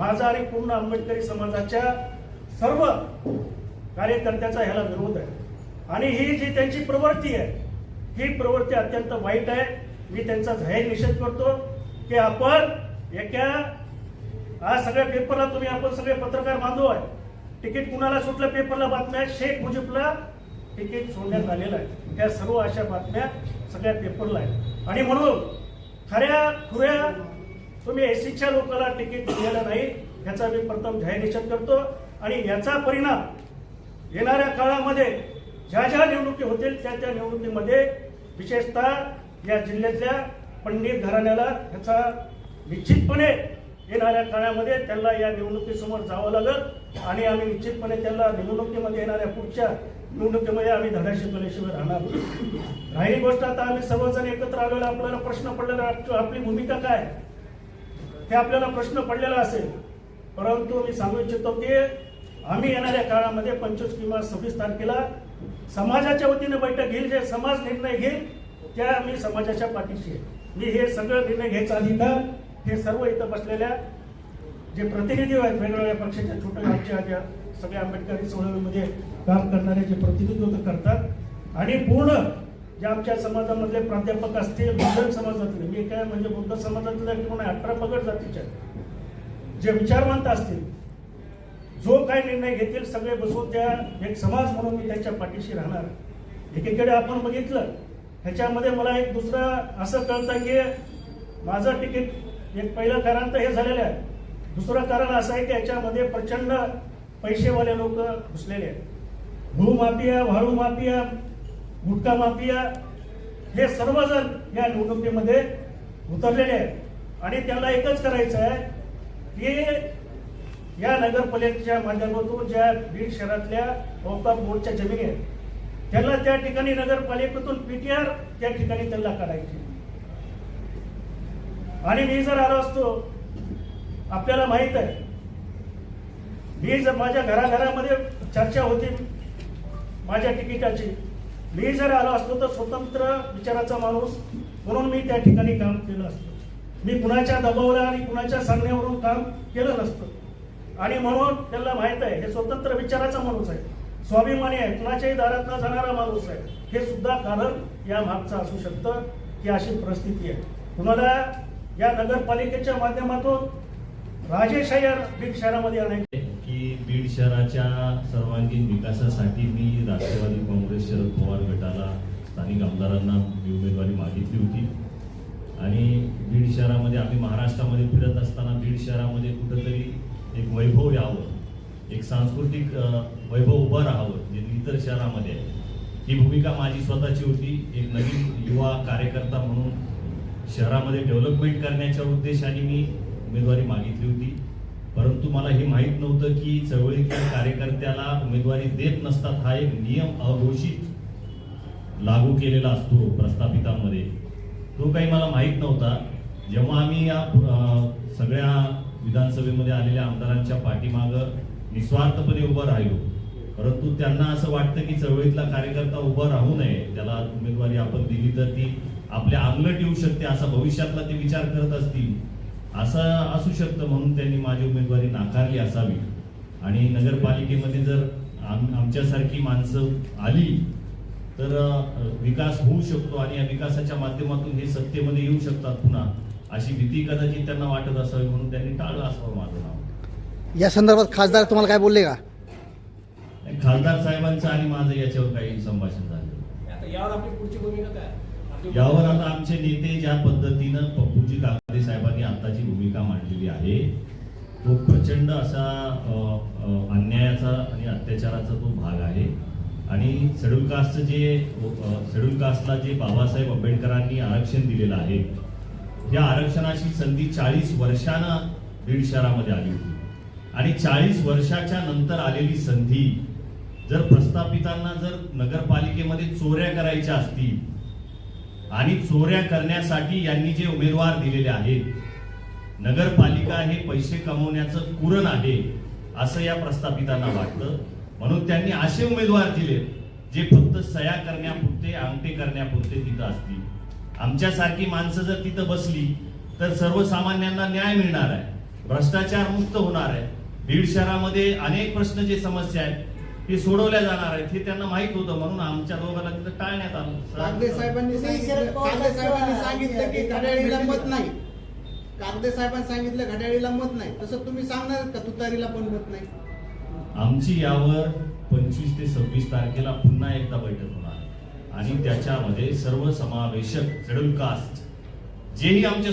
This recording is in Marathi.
माझा आणि पूर्ण आंबेडकरी समाजाच्या सर्व कार्यकर्त्याचा ह्याला विरोध आहे. आणि ही जी त्यांची प्रवृत्ती आहे ही प्रवृत्ती अत्यंत वाईट आहे. मी त्यांचा जाहीर निषेध करतो की आपण एका आज सगळ्या पेपरला तुम्ही आपण सगळे पत्रकार बांधव आहे. तिकीट कुणाला सुटलं पेपरला बातम्या शेख मुजीबला तिकीट सोडण्यात आलेलं आहे. त्या सर्व अशा बातम्या सगळ्या पेपरला आहेत. आणि म्हणून खऱ्या खुऱ्या तुम्ही एसीच्या लोकांना तिकीट दिलेलं नाही याचा मी प्रथम जाहीर निषेध करतो. आणि याचा परिणाम येणाऱ्या काळामध्ये ज्या ज्या निवडणुकी होतील त्या त्या निवडणुकीमध्ये विशेषतः या जिल्ह्यातल्या पंडित घराण्याला ह्याचा निश्चितपणे येणाऱ्या काळामध्ये त्यांना या निवडणुकीसमोर जावं लागेल. आणि आम्ही निश्चितपणे त्यांना निवडणुकीमध्ये येणाऱ्या पुढच्या निवडणुकीमध्ये आम्ही धडा शिकवल्याशिवाय राहणार. राहिली गोष्ट आता आम्ही सर्वजण एकत्र आलेलो आपल्याला प्रश्न पडलेला आपली भूमिका काय? हे आपल्याला प्रश्न पडलेला असेल. परंतु मी सांगू इच्छितो की आम्ही येणाऱ्या काळामध्ये पंचवीस किंवा सव्वीस तारखेला समाजाच्या वतीने बैठक घेईल जे समाज निर्णय घेईल त्या मी समाजाच्या पाठीशी आहे. मी हे सगळं निर्णय घ्यायचा अधिकार हे सर्व इथं बसलेल्या जे प्रतिनिधी आहेत वेगवेगळ्या पक्षाच्या छोट्या गावच्या सगळ्या आंबेडकरी सोहळ्यामध्ये काम करणारे जे प्रतिनिधित्व करतात. आणि पूर्ण जे आमच्या समाजामधले प्राध्यापक असतील बुद्धन समाजातले मी काय म्हणजे बुद्ध समाजातले किंवा अठरा पगड जातीच्या जे विचारवंत असतील जो काय निर्णय घेतील सगळे बसून त्या एक समाज म्हणून मी त्यांच्या पाठीशी राहणार. एकीकडे आपण बघितलं ह्याच्यामध्ये मला एक दुसरं असं कळतं की माझं तिकीट एक पहिलं कारण तर हे झालेलं आहे. दुसरं कारण असं आहे की याच्यामध्ये प्रचंड पैसेवाले लोक घुसलेले आहेत. भूमाफिया वाळू माफिया गुट्टा माफिया हे सर्वजण या निवडणुकीमध्ये उतरलेले आहेत. आणि त्यांना एकच करायचं आहे की या नगरपालिकेच्या माध्यमातून ज्या बीड शहरातल्या वौका बोर्डच्या जमिनी आहेत त्यांना त्या ठिकाणी नगरपालिकेतून पीटीआर त्या ठिकाणी त्यांना काढायची. आणि मी जर आलो असतो आपल्याला माहीत आहे मी जर माझ्या घराघरामध्ये चर्चा होती माझ्या तिकिटाची मी जर आलो असतो तर स्वतंत्र विचाराचा माणूस म्हणून मी त्या ठिकाणी काम केलं असतं. मी कुणाच्या दबावाला आणि कुणाच्या सांगण्यावरून काम केलं नसतं. आणि म्हणून त्यांना माहीत आहे हे स्वतंत्र विचाराचा माणूस आहे. स्वाभिमानी आहे कुणाच्याही दारात न जाणारा माणूस आहे. हे सुद्धा कारण या मागचं असू शकतं की अशी परिस्थिती आहे. कुणाला या नगरपालिकेच्या माध्यमातून राजेशाही या बीड शहरामध्ये आणायचे बीड शहराच्या सर्वांगीण विकासासाठी मी राष्ट्रवादी काँग्रेस शरद पवार गटाला स्थानिक आमदारांना मी उमेदवारी मागितली होती. आणि बीड शहरामध्ये आम्ही महाराष्ट्रामध्ये फिरत असताना बीड शहरामध्ये कुठंतरी एक वैभव यावं एक सांस्कृतिक वैभव उभं राहावं जे इतर शहरामध्ये आहे. ही भूमिका माझी स्वतःची होती. एक नवीन युवा कार्यकर्ता म्हणून शहरामध्ये डेव्हलपमेंट करण्याच्या उद्देशाने मी उमेदवारी मागितली होती. परंतु मला हे माहीत नव्हतं की चळवळीतल्या कार्यकर्त्याला उमेदवारी देत नसतात हा एक नियम अघोषित लागू केलेला असतो प्रस्थापितांमध्ये. तो काही मला माहीत नव्हता. जेव्हा आम्ही या सगळ्या विधानसभेमध्ये आलेल्या आमदारांच्या पाठीमागं निस्वार्थपणे उभं राहिलो. परंतु त्यांना असं वाटतं की चळवळीतला कार्यकर्ता उभा राहू नये. त्याला उमेदवारी आपण दिली तर ती आपल्या अंगलट येऊ शकते असा भविष्यातला ते विचार करत असतील. असं असू शकतं म्हणून त्यांनी माझी उमेदवारी असावी. आणि नगरपालिकेमध्ये जर आम आमच्यासारखी माणसं आली तर विकास होऊ शकतो आणि या विकासाच्या माध्यमातून हे सत्तेमध्ये येऊ शकतात पुन्हा अशी भीती कदाचित त्यांना वाटत असावी म्हणून त्यांनी टाळलं असावं माझं नाव. या संदर्भात खासदार तुम्हाला काय बोलले का? खासदार साहेबांचं आणि माझं याच्यावर काही संभाषण झालं. आता यावर आपली पुढची भूमिका काय? यावर आता आमचे नेते ज्या पद्धतीनं पप्पूजी काकडे साहेबांनी आताची भूमिका मांडलेली आहे तो प्रचंड असा अन्यायाचा आणि अत्याचाराचा तो भाग आहे. आणि शेड्यूल कास्टचं जे शेड्यूल कास्टला जे बाबासाहेब आंबेडकरांनी आरक्षण दिलेलं आहे या आरक्षणाची संधी चाळीस वर्षानं बीड शहरामध्ये आली होती. आणि चाळीस वर्षाच्या नंतर आलेली संधी जर प्रस्थापितांना जर नगरपालिकेमध्ये चोऱ्या करायच्या असतील आणि चोऱ्या करण्यासाठी यांनी जे उमेदवार दिलेले आहेत नगरपालिका हे पैसे कमवण्याचं कुरण आहे असं या प्रस्थापितांना वाटतं. म्हणून त्यांनी असे उमेदवार दिले जे फक्त सया करण्यापुरते अंगठे करण्यापुरते तिथं असतील. आमच्यासारखी माणसं जर तिथं बसली तर सर्वसामान्यांना न्याय मिळणार आहे. भ्रष्टाचार मुक्त होणार आहे. बीड शहरामध्ये अनेक प्रश्न जे समस्या आहेत ते सोडवल्या जाणार आहेत हे त्यांना माहीत होतं. म्हणून आमच्या दोघांना तिथं टाळण्यात आलं. साहेबांनी सांगितलं. की नाही. कागदे साहेबांनी सांगितलं घड्याळीला मत नाही. तसं तुम्ही सांगणार का तुतारीला पण मत नाही? आमची यावर पंचवीस ते सव्वीस तारखेला पुन्हा एकदा बैठक होणार आणि त्याच्यामध्ये सर्व समावेशक शेड्यूल कास्ट जेही आमच्या